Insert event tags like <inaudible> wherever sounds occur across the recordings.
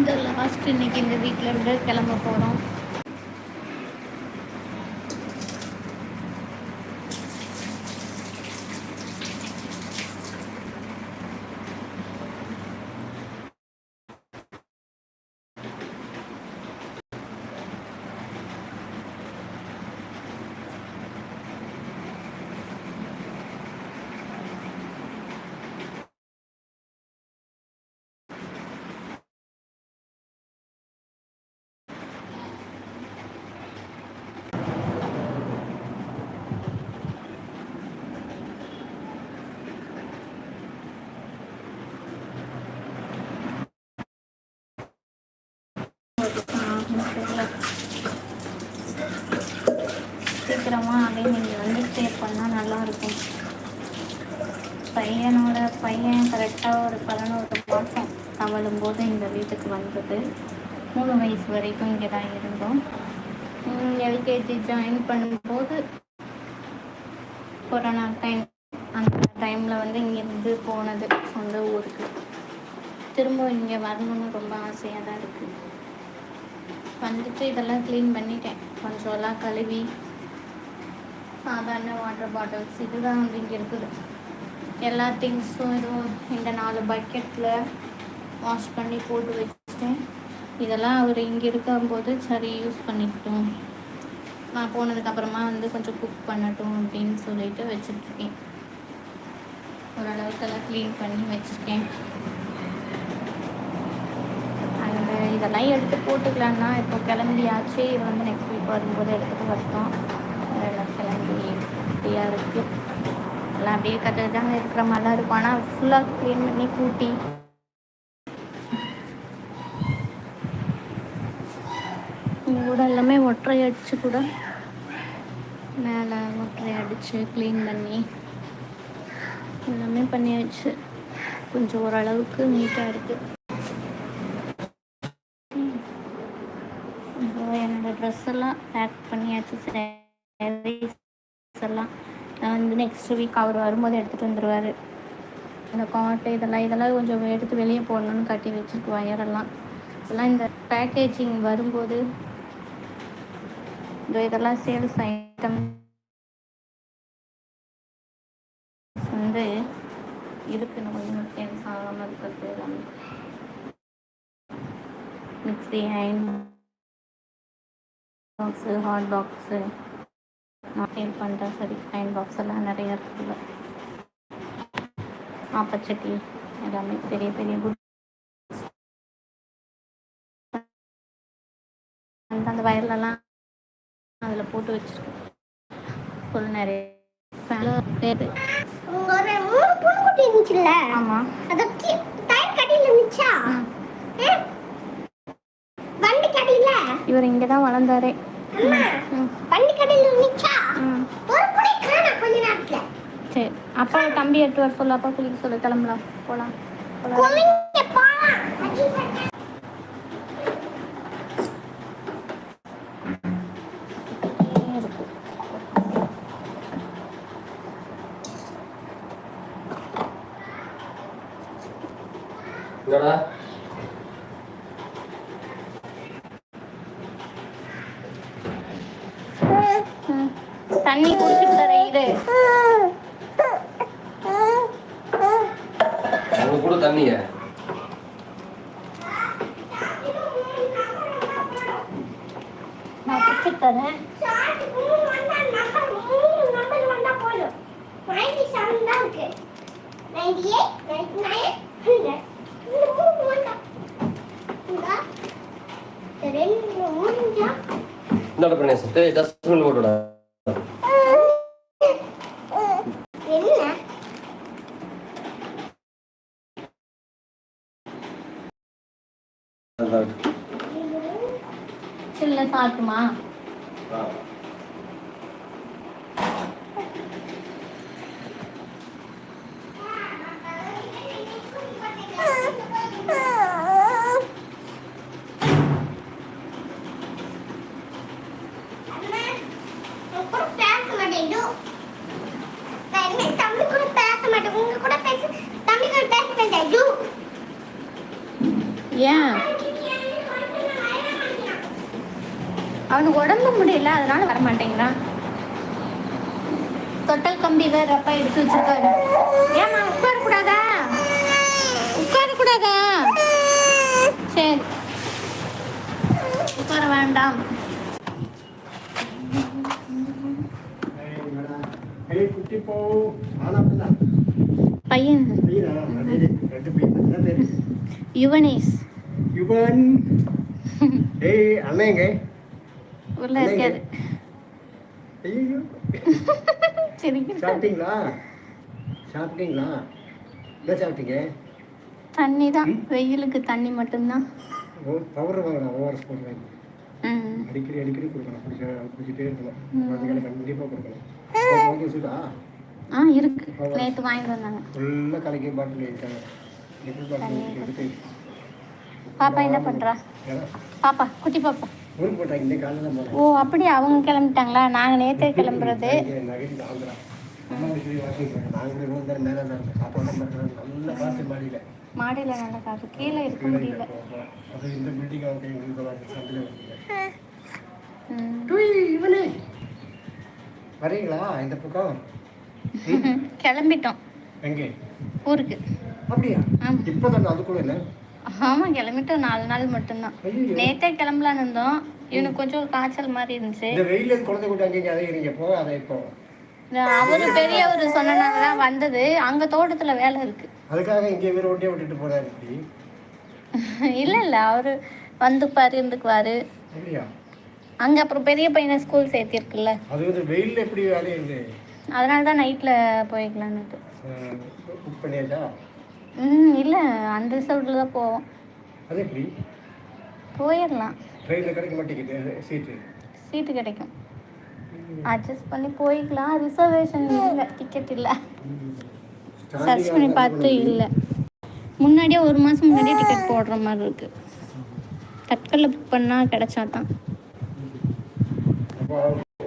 இந்த லாஸ்ட் இன்னைக்கு இந்த வீட்டில் இருந்து கிளம்ப போகிறோம் சீக்கிரமாக அதே நீங்கள் வந்து ஸ்டே பண்ணால் நல்லாயிருக்கும். பையனோட பையன் கரெக்டாக ஒரு பதினோரு மாதம் தவழும் போது இந்த வீட்டுக்கு வந்தது. மூணு வயசு வரைக்கும் இங்கே தான் இருந்தோம். எல்கேஜி ஜாயின் பண்ணும்போது கொரோனா டைம் அந்த டைமில் வந்து இங்கேருந்து போனது சொந்த ஊருக்கு. திரும்ப இங்கே வரணும்னு ரொம்ப ஆசையாக தான் இருக்குது வந்துட்டு இதெல்லாம் க்ளீன் பண்ணிட்டேன். கொஞ்சம் எல்லாம் கழுவி சாதாரண வாட்டர் பாட்டில்ஸ் இதுதான் வந்து இங்கே இருக்குது. எல்லா திங்ஸும் இதுவும் இந்த நாலு பக்கெட்டில் வாஷ் பண்ணி போட்டு வச்சுட்டேன். இதெல்லாம் அவர் இங்கே இருக்கும்போது சரி யூஸ் பண்ணிக்கிட்டோம். நான் போனதுக்கப்புறமா வந்து கொஞ்சம் குக் பண்ணட்டும் அப்படின்னு சொல்லிட்டு வச்சுட்ருக்கேன் ஓரளவுக்கு எல்லாம் க்ளீன் பண்ணி வச்சுருக்கேன். அந்த இதெல்லாம் எடுத்து போட்டுக்கலான்னா இப்போ கிளம்பியாச்சு. இது வந்து நெக்ஸ்ட் வீக் வரும்போது எடுத்துகிட்டு வரட்டும். கிளம்பி ஃப்ரீயாக இருக்குது எல்லாம் அப்படியே கஜகஜான இருக்கிற மாதிரி தான் இருக்கும் ஆனால் ஃபுல்லாக க்ளீன் பண்ணி கூட்டி. கூட எல்லாமே ஒற்றை அடித்து கூட மேலே ஒற்றை அடித்து க்ளீன் பண்ணி. எல்லாமே பண்ணியாச்சு. கொஞ்சம் ஓரளவுக்கு நீட்டாக இருக்குது என்னோடய ட்ரெஸ் எல்லாம் பேக் பண்ணியாச்சு. சாரீஸ் எல்லாம். நான் வந்து நெக்ஸ்ட் வீக் அவர் வரும்போது எடுத்துகிட்டு வந்துடுவார் இந்த காட்டு இதெல்லாம் இதெல்லாம் கொஞ்சம் எடுத்து வெளியே போடணும்னு கட்டி வச்சுருக்கு வயரெல்லாம் இதெல்லாம் இந்த பேக்கேஜிங் வரும்போது இந்த இதெல்லாம் சேல்ஸ் ஐட்டம் வந்து இருக்கு. நம்ம இன்னும் சேல்ஸ் ஆகாமல் இருக்கிறது எல்லாமே. Mixie iron box hot box நான் சேல் பண்ணுறேன் சரி அயன் பாக்ஸ் எல்லாம் நிறைய இருக்குல்ல. ஆப்பச்சட்டி எல்லாமே பெரிய பெரிய குட் அந்த வயர்லலாம் அதில் போட்டு வச்சுருக்கேன். ஃபுல் நிறைய. பேர் இருந்துச்சுல்ல? ஆமாம் அத டயர் கடையில இருந்துச்சா? வண்டி கடையில? இவர் இங்கே தான் வளர்ந்தாரே. சரி அப்பா தம்பி எட்டு வர சொல்லு. அப்பா குளிக்க சொல்லு கிளம்பலாம். குழந்தைங்க போலாம் என்னடா ம். தண்ணி குடிச்சிட்டு தரேன் இரு. அவங்க கூட தண்ணிய? நான் குடிச்சிட்டு தரேன் மூணு நம்பர் வந்தா போதும் நைன்டி செவன் தான் இருக்கு ninety eight ninety nine hundred இந்த மூணு வந்தா இந்தா, இந்த ரெண்டு முடிஞ்சா என்னடா பண்ணி டேய் டஸ்ட்பின் போட்டுடா என்ன சில்ல முடியல அதனால வர மாட்டேங்கிறான் தொட்டல் கம்பி வேற அப்பா எடுத்து வச்சிருக்காரு. ஏமா உட்கார கூடாதா உட்கார கூடாதா சரி உட்கார வேண்டாம் பையன். யுவனேஷ். யுவன். <laughs> ஏய் அண்ணேங்க உள்ள இருக்காது. ஐயோ சாப்பிட்டீங்களா? சாப்பிட்டீங்களா? என்ன சாப்பிட்டீங்க? தண்ணி தான் வெயிலுக்கு தண்ணி மட்டும்தான். பவர் வாங்கலாம் ஓஆர்எஸ் போட்டு வாங்கி ம். அடிக்கடி அடிக்கடி கொடுக்கணும். குடிச்ச குடிச்சிட்டே இருக்கணும். குழந்தைகளை கண்டிப்பாக கொடுக்கணும். ஓகே சுதா ஆ இருக்கு. நேற்று வாங்கிட்டு வந்தாங்க. ஃபுல்லாக கலக்கி பாட்டில் இருக்காங்க பாப்பா என்ன பண்றா? பாப்பா குட்டி பாப்பா. ஓ அப்படி அவங்க கிளம்பிட்டாங்களா? கிளம்புறது. நாங்கள் நல்லா பார்த்து மாடியில். நல்ல காசு கீழே இருக்க முடியல. வரீங்களா? இந்த பக்கம். <laughs> கிளம்பிட்டோம். எங்கே? ஊருக்கு. அப்படியா? ஆமா. இப்போ தான் அதுக்குள்ள இல்லை. ஆமா கிளம்பிட்டோம் நாலு நாள் மட்டும்தான். நேத்தே கிளம்பலான்னு இருந்தோம். இவனுக்கு கொஞ்சம் காய்ச்சல் மாதிரி இருந்துச்சு. இந்த வெயில குழந்தை கூட்ட அங்கே அதை இருங்க போ அதை இப்போ அவரு பெரியவர் சொன்னனால தான் வந்தது. அங்க தோட்டத்துல வேலை இருக்கு. அதுக்காக இங்கே வேறு ஒட்டியே விட்டுட்டு போறாரு இல்ல இல்ல அவரு வந்துப்பாரு இருந்துக்குவாரு. அங்க அப்புறம் பெரிய பையனை ஸ்கூல் சேர்த்திருக்குல்ல. அது வந்து வெயில்ல எப்படி வேலையை இருந்து அதனால தான் நைட்ல போய்க்கலான்னு புக் பண்ணியாச்சா? ம் இல்ல அந்த ரிசல்ட்ல தான் போவோம். அது எப்படி? போயிடலாம் ட்ரெயினில் கிடைக்க மாட்டேங்குது சீட்டு சீட்டு கிடைக்கும். அட்ஜஸ்ட் பண்ணி போய்க்கலாம். ரிசர்வேஷன் இல்லை டிக்கெட் இல்லை. சர்ச் பண்ணி பார்த்து இல்லை. முன்னாடியே ஒரு மாதம் முன்னாடியே டிக்கெட் போடுற மாதிரி இருக்கு. தட்கலில் புக் பண்ணால் கிடைச்சா தான்.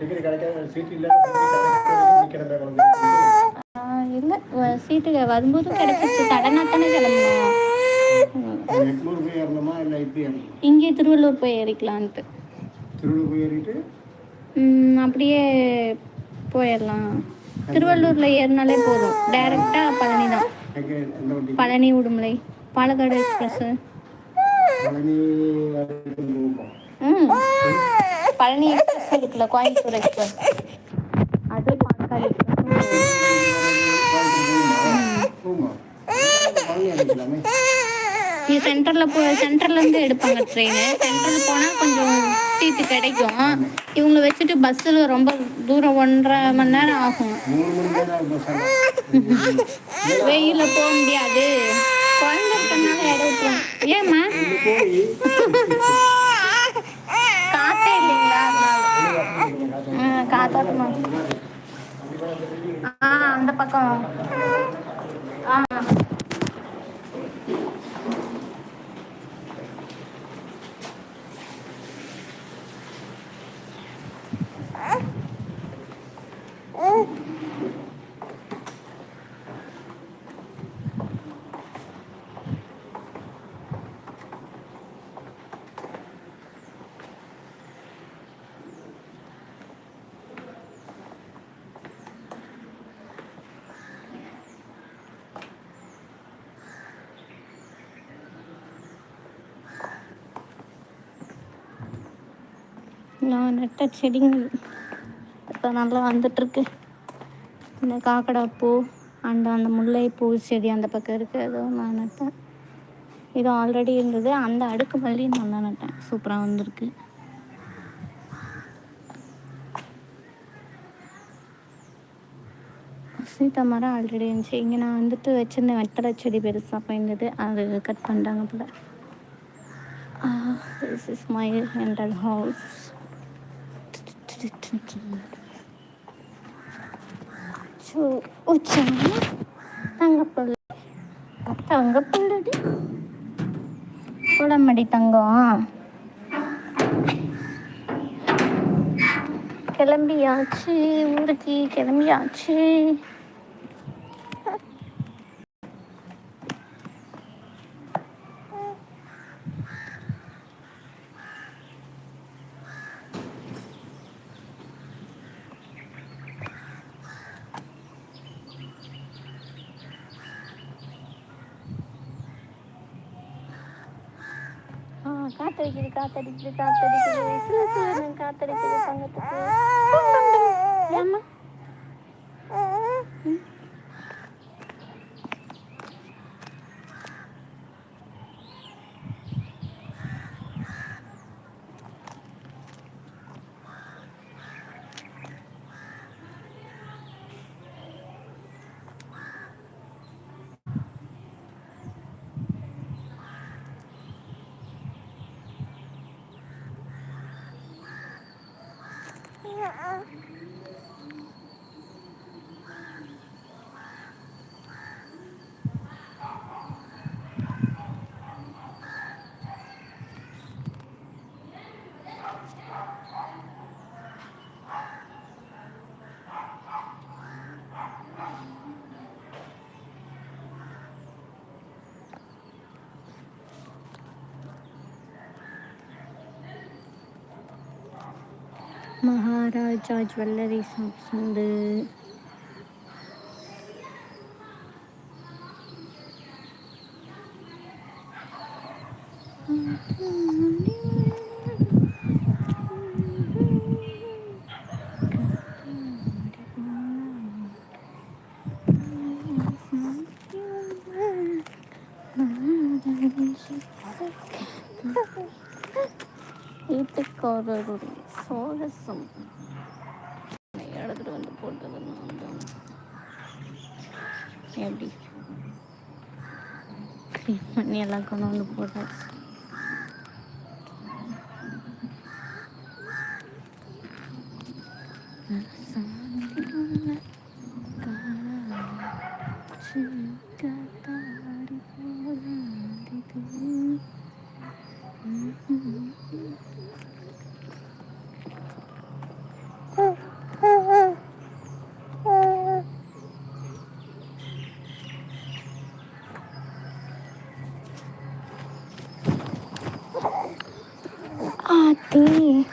டிக்கெட் கிடைக்காத சீட் இல்லை இல்லை. சீட்டு வரும்போது கிடைச்சிருச்சு. சடனாக தானே கிளம்பணும் இங்கே திருவள்ளூர் போய் ஏறிக்கலான்ட்டு. திருவள்ளூர் போய் ஏறிட்டு? அப்படியே போயிடலாம். திருவள்ளூரில் ஏறினாலே போதும். டைரெக்டாக பழனி தான். பழனி உடுமலை. பாலக்காடு எக்ஸ்பிரஸ்ஸு ம். பழனி எக்ஸ்பிரஸ் இருக்குல்ல கோயம்புத்தூர் எக்ஸ்பிரஸ் அது பாலக்காடு எக்ஸ்பிரஸ் அடிக்கலாமே இது சென்டரில் போ சென்டர்லேருந்து எடுப்பாங்க ட்ரெயின் சென்டரில் போனால் கொஞ்சம் சீட்டு கிடைக்கும். இவங்களை வச்சுட்டு பஸ்ஸில் ரொம்ப தூரம் ஒன்றரை மணி நேரம் ஆகும். வெயிலில் போக முடியாது. குழந்தை இருக்கனால இடம் விட்டுரும் ஏம்மா? காற்றே இல்லைங்களா? காத்தோட்டமா. ஆ அந்த பக்கம். ஆ. நான் நட்ட செடிங்கள். இப்போ நல்லா வந்துட்டுருக்கு. இந்த காக்கடா பூ அண்ட் அந்த முல்லைப்பூ செடி அந்த பக்கம் இருக்குது அதுவும் நான் நட்டேன். இது ஆல்ரெடி இருந்தது. அந்த அடுக்கு மல்லி நல்லா நட்டேன். சூப்பராக வந்திருக்கு. சீதா மரம் ஆல்ரெடி இருந்துச்சு. இங்கே நான் வந்துட்டு வச்சுருந்தேன் வெத்தலை செடி பெருசாக போயிருந்தது. அது கட் பண்ணிட்டாங்க போல. This is my rental house தங்கப்பள்ளி தங்கப்பள்ளடி குளமடி தங்கம் கிளம்பியாச்சு ஊருக்கு கிளம்பியாச்சு காத்தடிக்குது காத்தடிக்குது காத்தடிக்குது. காத்தடிக்குது தங்கத்துக்கு. മഹാരാജ ജ്വല്ലറി ഷോപ്സ് ഉണ്ട്. വീട്ടിൽ <laughs> കുറവ് சோகசம் எடுத்துட்டு வந்து போட்டது நான் எப்படி? க்ளீன் பண்ணி எல்லாம் கொண்டு வந்து போட்டாச்சு 嗯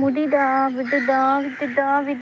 முடிடா விடுடா விடுடா விடு